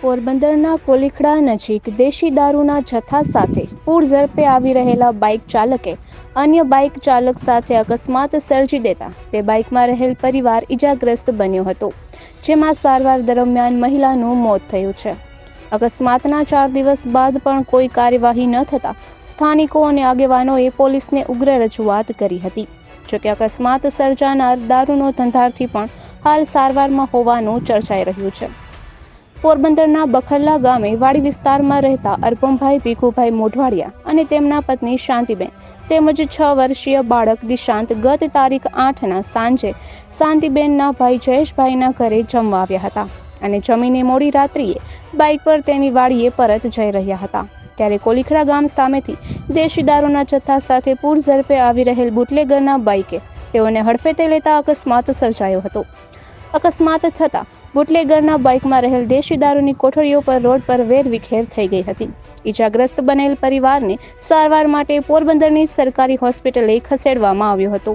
પોરબંદરના કોલીખડા નજીક દેશી દારૂના જથ્થા સાથે પૂર ઝડપે આવી રહેલા બાઇક ચાલકે અન્ય બાઇક ચાલક સાથે અકસ્માત સર્જી દેતા તે બાઇકમાં રહેલ પરિવાર ઇજાગ્રસ્ત બન્યો હતો, જેમાં સારવાર દરમિયાન મહિલાનું મોત થયું છે. અકસ્માતના ચાર દિવસ બાદ પણ કોઈ કાર્યવાહી ન થતાં સ્થાનિકો અને આગેવાનોએ પોલીસને ઉગ્ર રજૂઆત કરી હતી. જોકે અકસ્માત સર્જાનાર દારૂનો ધંધારથી પણ હાલ સારવારમાં હોવાનું ચર્ચાઈ રહ્યું છે. પોરબંદરના બખરલા ગામે વાડી વિસ્તારમાં રહેતા અર્પમભાઈ ભીખુભાઈ મોઢવાડિયા અને તેમના પત્ની શાંતિબેન તેમજ છ વર્ષીય બાળક દિશાંત ગત તારીખ આઠના સાંજે શાંતિબેનના ભાઈ જયેશભાઈના ઘરે જમવા આવ્યા હતા અને જમીને મોડી રાત્રિએ બાઇક પર તેની વાડીએ પરત જઈ રહ્યા હતા. ત્યારે કોલીખડા ગામ સામેથી દેશી દારૂના જથ્થા સાથે પૂર ઝડપે આવી રહેલ બુટલેગરના બાઇકે તેઓને હડફેતે લેતા અકસ્માત સર્જાયો હતો. અકસ્માત થતાં બુટલેગરના બાઇકમાં રહેલ દેશી દારૂની કોઠડીઓ પર રોડ પર વેરવિખેર થઈ ગઈ હતી. ઈજાગ્રસ્ત બનેલ પરિવારને સારવાર માટે પોરબંદરની સરકારી હોસ્પિટલે ખસેડવામાં આવ્યો હતો.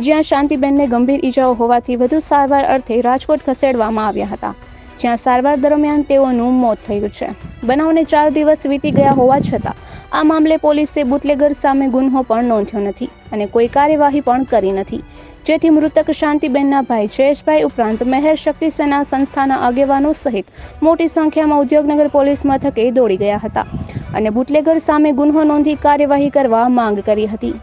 જ્યાં શાંતિબેનને ગંભીર ઈજાઓ હોવાથી વધુ સારવાર અર્થે રાજકોટ ખસેડવામાં આવ્યા હતા. જ્યાં સારવાર દરમિયાન તેઓનું મોત થયું છે. બનાવને ચાર દિવસ વીતી ગયા હોવા છતાં, આ મામલે પોલીસે બુટલેગર સામે ગુન્હો પણ નોંધ્યો નથી અને કોઈ કાર્યવાહી પણ કરી નથી. જેથી મૃતક શાંતિબેનના ભાઈ જયેશભાઈ ઉપરાંત મહેર શક્તિ સેના સંસ્થાના આગેવાનો સહિત મોટી સંખ્યામાં ઉદ્યોગનગર પોલીસ મથકે દોડી ગયા હતા અને બુટલેગર સામે ગુન્હો નોંધી કાર્યવાહી કરવા માંગ કરી હતી.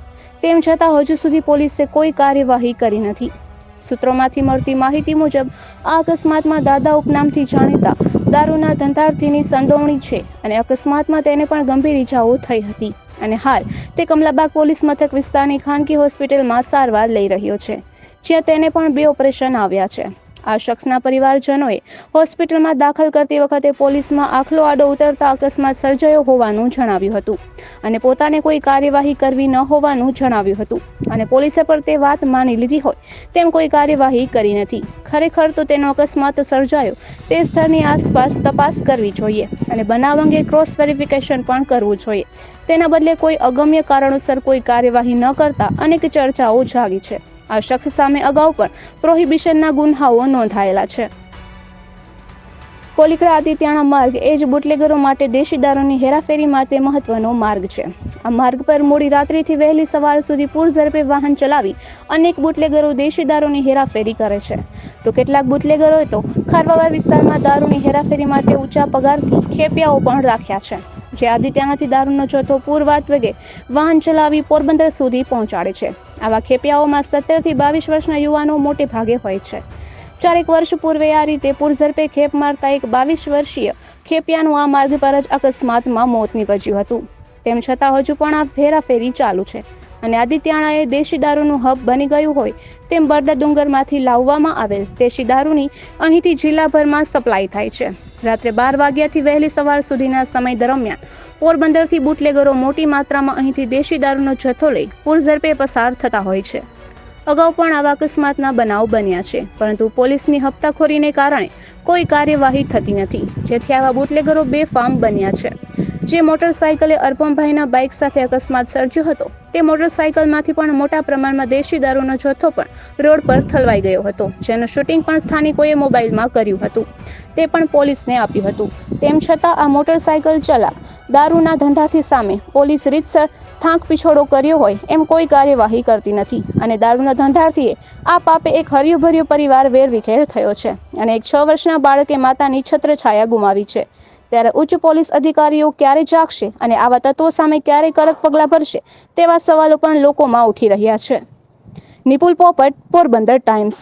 તેમ છતાં હજુ સુધી પોલીસે કોઈ કાર્યવાહી કરી નથી. સૂત્રોમાંથી મળતી માહિતી મુજબ, આ અકસ્માતમાં દાદા ઉપનામથી જાણીતા દારૂના ધંધાર્થીની સંડોવણી છે અને અકસ્માતમાં તેને પણ ગંભીર ઈજાઓ થઈ હતી. અને હાલ, તે કમલાબાગ પોલીસ મથક વિસ્તારની ખાનગી હોસ્પિટલમાં સારવાર લઈ રહ્યો છે, જ્યાં તેને પણ બે ઓપરેશન આવ્યા છે. આ શખ્સના પરિવારજનોએ હોસ્પિટલમાં દાખલ કરતી વખતે પોલીસમાં આખલો આડો ઉતરતા અકસ્માત સર્જાયો હોવાનું જણાવ્યું હતું. અને પોતાને કોઈ કાર્યવાહી કરવી ન હોવાનું જણાવ્યું હતું. અને પોલીસે પણ તે વાત માની લીધી હોય તેમ કોઈ કાર્યવાહી કરી નથી. ખરેખર તો તેનો અકસ્માત સર્જાયો તે સ્થળની આસપાસ તપાસ કરવી જોઈએ અને બનાવ અંગે ક્રોસ વેરિફિકેશન પણ કરવું જોઈએ. તેના બદલે કોઈ અગમ્ય કારણોસર કોઈ કાર્યવાહી ન કરતા અનેક ચર્ચાઓ જાગી છે. આ શખ્સ સામે અગાઉ પણ પ્રોહિબિશનના ગુન્હાઓ નોંધાયેલા છે. કોલીકડા આદિત્યાણા માર્ગ એ જ બુટલેગરો માટે દેશી દારૂની હેરાફેરી માટે મહત્વનો માર્ગ છે. આ માર્ગ પર મોડી રાત્રિથી વહેલી સવાર સુધી પૂર ઝડપે વાહન ચલાવી અનેક બુટલેગરો દેશી દારૂની હેરાફેરી કરે છે. તો કેટલાક બુટલેગરોએ તો ખારવાવાર વિસ્તારમાં દારૂની હેરાફેરી માટે ઊંચા પગારથી ખેપિયાઓ પણ રાખ્યા છે. જે આદિત્યનાથી દારૂનો જથ્થો પૂરવાત વેગે વાહન ચલાવી પોરબંદર સુધી પહોંચાડે છે. આવા ખેપિયાઓમાં સત્તરથી બાવીસ વર્ષના યુવાનો મોટે ભાગે હોય છે. ચારેક વર્ષ પૂર્વે આ રીતે પૂરઝડપે ખેપ મારતા એક બાવીસ વર્ષીય ખેપિયાનું આ માર્ગ પર જ અકસ્માતમાં મોત નીપજ્યું હતું. તેમ છતાં હજુ પણ આ ફેરાફેરી ચાલુ છે અને આદિત્યાણાએ દેશી દારૂનું હબ બની ગયું હોય તેમ બરદા ડુંગરમાંથી લાવવામાં આવેલ દેશી દારૂની અહીંથી જિલ્લાભરમાં સપ્લાય થાય છે. રાત્રે બાર વાગ્યાથી વહેલી સવાર સુધીના સમય દરમિયાન પોરબંદરથી બુટલેગરો મોટી માત્રામાં અહીંથી દેશી દારૂનો જથ્થો લઈ પૂરઝડપે પસાર થતા હોય છે. અગાઉ પણ આવા અકસ્માતના બનાવ બન્યા છે, પરંતુ પોલીસની હપ્તાખોરીને કારણે કોઈ કાર્યવાહી થતી નથી, જેથી આવા બુટલેગરો બેફામ બન્યા છે. જે મોટરસાયકલે અર્પમભાઈના બાઇક સાથે અકસ્માત સર્જ્યો હતો, તે મોટરસાયકલમાંથી પણ મોટા પ્રમાણમાં દેશી દારૂનો જથ્થો પણ રોડ પર થલવાઈ ગયો હતો, જેનું શૂટિંગ પણ સ્થાનિકોએ મોબાઈલમાં કર્યું હતું. તે પણ પોલીસને આપ્યું હતું. તેમ છતાં આ મોટરસાયકલ ચલાક દારૂના ધંધાથી સામે પોલીસ રીતસર થાંક પીછોડો કર્યો હોય એમ કોઈ કાર્યવાહી કરતી નથી અને દારૂના ધંધાર્થીએ આ પાપે એક હર્યુભર્યો પરિવાર વેરવિખેર થયો છે અને એક છ વર્ષના બાળકે માતાની છત્રછાયા ગુમાવી છે. ત્યારે ઉચ્ચ પોલીસ અધિકારીઓ ક્યારે જાગશે અને આવા તત્વો સામે ક્યારે કડક પગલાં ભરશે તેવા સવાલો પણ લોકોમાં ઉઠી રહ્યા છે. નિપુલ પોપટ, પોરબંદર ટાઈમ્સ.